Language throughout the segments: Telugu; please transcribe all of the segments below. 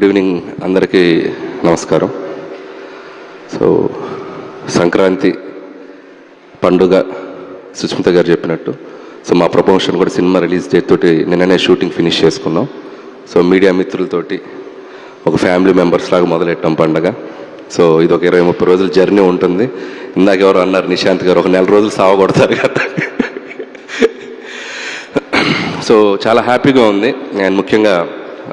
గుడ్ ఈవినింగ్ అందరికీ నమస్కారం. సో సంక్రాంతి పండుగ సుస్మిత గారు చెప్పినట్టు. సో మా ప్రమోషన్ కూడా సినిమా రిలీజ్ డేట్ తోటి నిన్ననే షూటింగ్ ఫినిష్ చేసుకున్నాం. సో మీడియా మిత్రులతోటి ఒక ఫ్యామిలీ మెంబర్స్ లాగా మొదలెట్టాం పండగ. సో ఇది ఒక ఇరవై ముప్పై రోజుల జర్నీ ఉంటుంది. ఇందాక ఎవరు అన్నారు నిశాంత్ గారు ఒక నెల రోజులు సావ కొడతారు కదా. సో చాలా హ్యాపీగా ఉంది. అండ్ ముఖ్యంగా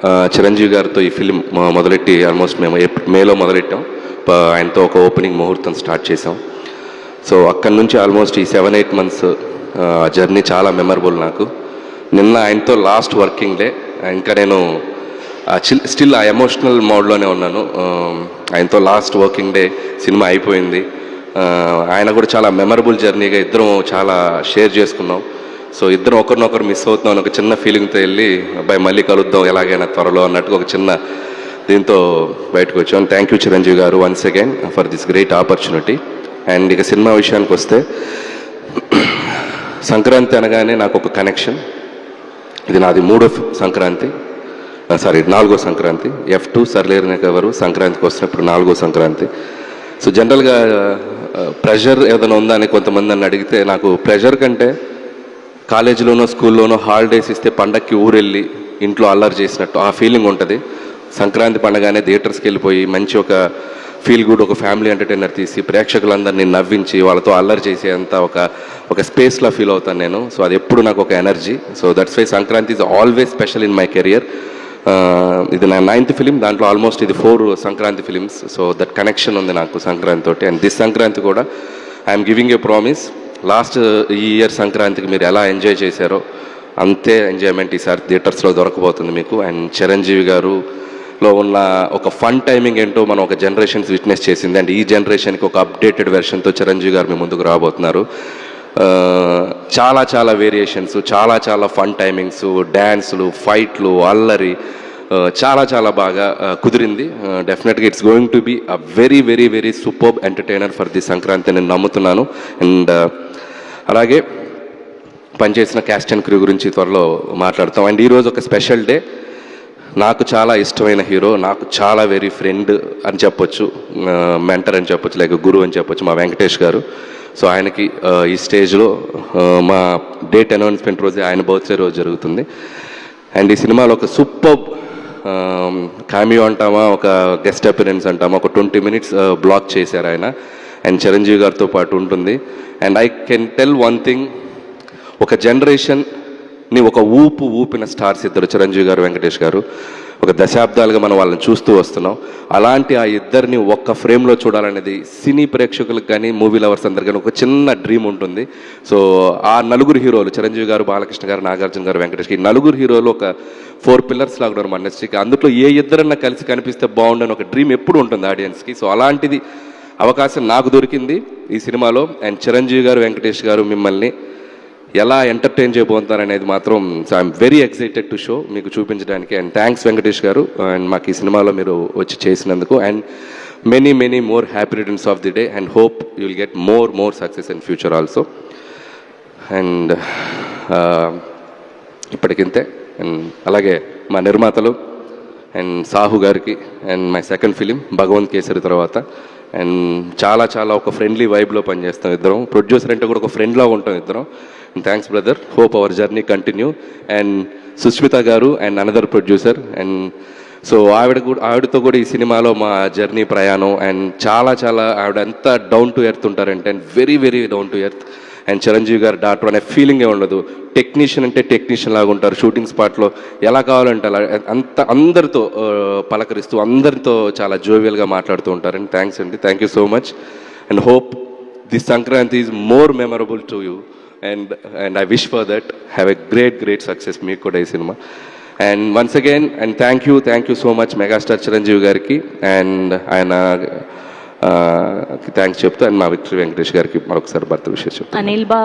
చిరంజీవి గారితో ఈ ఫిలిం మొదలెట్టి ఆల్మోస్ట్ మేము మేలో మొదలెట్టాం. ప- ఆయనతో ఒక ఓపెనింగ్ ముహూర్తం స్టార్ట్ చేసాం సో అక్కడి నుంచి ఆల్మోస్ట్ ఈ సెవెన్ ఎయిట్ మంత్స్ జర్నీ చాలా మెమరబుల్ నాకు. నిన్న ఆయనతో లాస్ట్ వర్కింగ్ డే ఇంకా నేను స్టిల్ ఆ ఎమోషనల్ మోడ్లోనే ఉన్నాను. ఆయనతో లాస్ట్ వర్కింగ్ డే సినిమా అయిపోయింది. ఆయన కూడా చాలా మెమరబుల్ జర్నీగా ఇద్దరం చాలా షేర్ చేసుకున్నాం. సో ఇద్దరు ఒకరినొకరు మిస్ అవుతున్నాం అని ఒక చిన్న ఫీలింగ్తో వెళ్ళి అబ్బాయి మళ్ళీ కలుద్దాం ఎలాగైనా త్వరలో అన్నట్టుగా ఒక చిన్న దీంతో బయటకు వచ్చాం. Thank you Chiranjeevi garu once again for this great opportunity and ఇక సినిమా విషయానికి వస్తే సంక్రాంతి అనగానే నాకు ఒక కనెక్షన్ ఇది నాది మూడో సంక్రాంతి. సారీ నాలుగో సంక్రాంతి. ఎఫ్ టూ సర్లేరు ఎవరు సంక్రాంతికి వస్తున్నప్పుడు నాలుగో సంక్రాంతి. సో జనరల్గా ప్రెషర్ ఏదైనా ఉందా అని కొంతమంది నన్ను అడిగితే నాకు ప్రెషర్ కంటే కాలేజీలోనో స్కూల్లోనో హాలిడేస్ ఇస్తే పండక్కి ఊరెళ్ళి ఇంట్లో అల్లరి చేసినట్టు ఆ ఫీలింగ్ ఉంటుంది. సంక్రాంతి పండగానే థియేటర్స్కి వెళ్ళిపోయి మంచి ఒక ఫీల్ గుడ్ ఒక ఫ్యామిలీ ఎంటర్టైనర్ తీసి ప్రేక్షకులందరినీ నవ్వించి వాళ్ళతో అల్లరి చేసేంత ఒక ఒక స్పేస్లో ఫీల్ అవుతాను నేను. సో అది ఎప్పుడు నాకు ఒక energy so that's why Sankranti is always special in my career ఇది నా నైన్త్ ఫిలిం దాంట్లో ఆల్మోస్ట్ ఇది four Sankranti films so that connection ఉంది నాకు సంక్రాంతి తోటి. అండ్ దిస్ సంక్రాంతి కూడా I'm giving a promise last ఈ ఇయర్ సంక్రాంతికి మీరు ఎలా ఎంజాయ్ చేశారో అంతే ఎంజాయ్మెంట్ ఈసారి థియేటర్స్లో దొరకబోతుంది మీకు. అండ్ చిరంజీవి గారు లో ఉన్న ఒక ఫన్ టైమింగ్ ఏంటో మనం ఒక జనరేషన్స్ విట్నెస్ చేసింది. అండ్ ఈ జనరేషన్కి ఒక అప్డేటెడ్ వెర్షన్తో చిరంజీవి గారు మీ ముందుకు రాబోతున్నారు. చాలా చాలా వేరియేషన్స్ చాలా చాలా ఫన్ టైమింగ్స్ డ్యాన్స్లు ఫైట్లు అల్లరి చాలా చాలా బాగా కుదిరింది. డెఫినెట్గా it's going to be a very very very super entertainer for the Sankranti నేను నమ్ముతున్నాను. అండ్ అలాగే పనిచేసిన క్యాస్ట్ అండ్ క్రూ గురించి త్వరలో మాట్లాడతాం. అండ్ ఈరోజు ఒక స్పెషల్ డే నాకు చాలా ఇష్టమైన హీరో నాకు చాలా వెరీ ఫ్రెండ్ అని చెప్పొచ్చు మెంటర్ అని చెప్పొచ్చు లేక గురువు అని చెప్పొచ్చు మా వెంకటేష్ గారు. సో ఆయనకి ఈ స్టేజ్లో మా డేట్ అనౌన్స్మెంట్ రోజే ఆయన బర్త్డే రోజు జరుగుతుంది. అండ్ ఈ సినిమాలో ఒక సూపర్ కామియో అంటామా ఒక గెస్ట్ అపిరెన్స్ అంటామా ఒక ట్వంటీ మినిట్స్ బ్లాక్ చేశారు ఆయన. అండ్ చిరంజీవి గారితో పాటు ఉంటుంది. And I can tell one thing ఒక జనరేషన్ని ఒక ఊపు ఊపిన స్టార్స్ ఇద్దరు చిరంజీవి గారు వెంకటేష్ గారు. ఒక దశాబ్దాలుగా మనం వాళ్ళని చూస్తూ వస్తున్నాం. అలాంటి ఆ ఇద్దరిని ఒక్క ఫ్రేమ్లో చూడాలనేది సినీ ప్రేక్షకులకు కానీ మూవీ లవర్స్ అందరికీ కానీ ఒక చిన్న డ్రీమ్ ఉంటుంది. సో ఆ నలుగురు హీరోలు చిరంజీవి గారు బాలకృష్ణ గారు నాగార్జున గారు వెంకటేష్ ఈ నలుగురు హీరోలు ఒక ఫోర్ పిల్లర్స్ లాగా ఉన్నారు మన ఇండస్ట్రీకి. అందులో ఏ ఇద్దరన్నా కలిసి కనిపిస్తే బాగుండని ఒక డ్రీమ్ ఎప్పుడు ఉంటుంది ఆడియన్స్కి. సో అలాంటిది అవకాశం నాకు దొరికింది ఈ సినిమాలో. అండ్ చిరంజీవి గారు వెంకటేష్ గారు మిమ్మల్ని ఎలా ఎంటర్టైన్ చేయబోతున్నారు మాత్రం I'm very excited to show మీకు చూపించడానికి. అండ్ థ్యాంక్స్ వెంకటేష్ గారు. అండ్ మాకు ఈ సినిమాలో మీరు వచ్చి చేసినందుకు. And many many more happy returns of the day and hope you will get more more success in future also and ఇప్పటికింతే. And అలాగే మా నిర్మాతలు. అండ్ సాహు గారికి. And my second film Bhagavanth Kesari తర్వాత. అండ్ చాలా చాలా ఒక ఫ్రెండ్లీ వైబ్లో పనిచేస్తాం ఇద్దరం. ప్రొడ్యూసర్ అంటే కూడా ఒక ఫ్రెండ్లా ఉంటాం ఇద్దరం. Thanks brother hope our journey continue and Sushmita garu and another producer and so ఆవిడ కూడా ఆవిడతో కూడా ఈ సినిమాలో మా జర్నీ ప్రయాణం. అండ్ చాలా చాలా ఆవిడ ఎంత డౌన్ టు ఎర్త్ ఉంటారంటే and very very down to earth and Chiranjeevi garu doctor అనే ఫీలింగే ఉండదు. టెక్నీషియన్ అంటే టెక్నీషియన్ లాగా ఉంటారు. షూటింగ్ స్పాట్లో ఎలా కావాలంటే అలా అంత అందరితో పలకరిస్తూ అందరితో చాలా జోవియల్గా మాట్లాడుతూ ఉంటారు. అండ్ థ్యాంక్స్ అండి. Thank you so much and hope this Sankranti is more memorable to you and and I wish for that have a great great success మీకు కూడా ఈ cinema. And once again and thank you thank you so much megastar Chiranjeevi గారికి. అండ్ ఆయన థ్యాంక్స్ చెప్తూ అండ్ మా విక్టరీ వెంకటేష్ గారికి మరొకసారి భర్త విషయం చెప్తాను అనిల్ బా.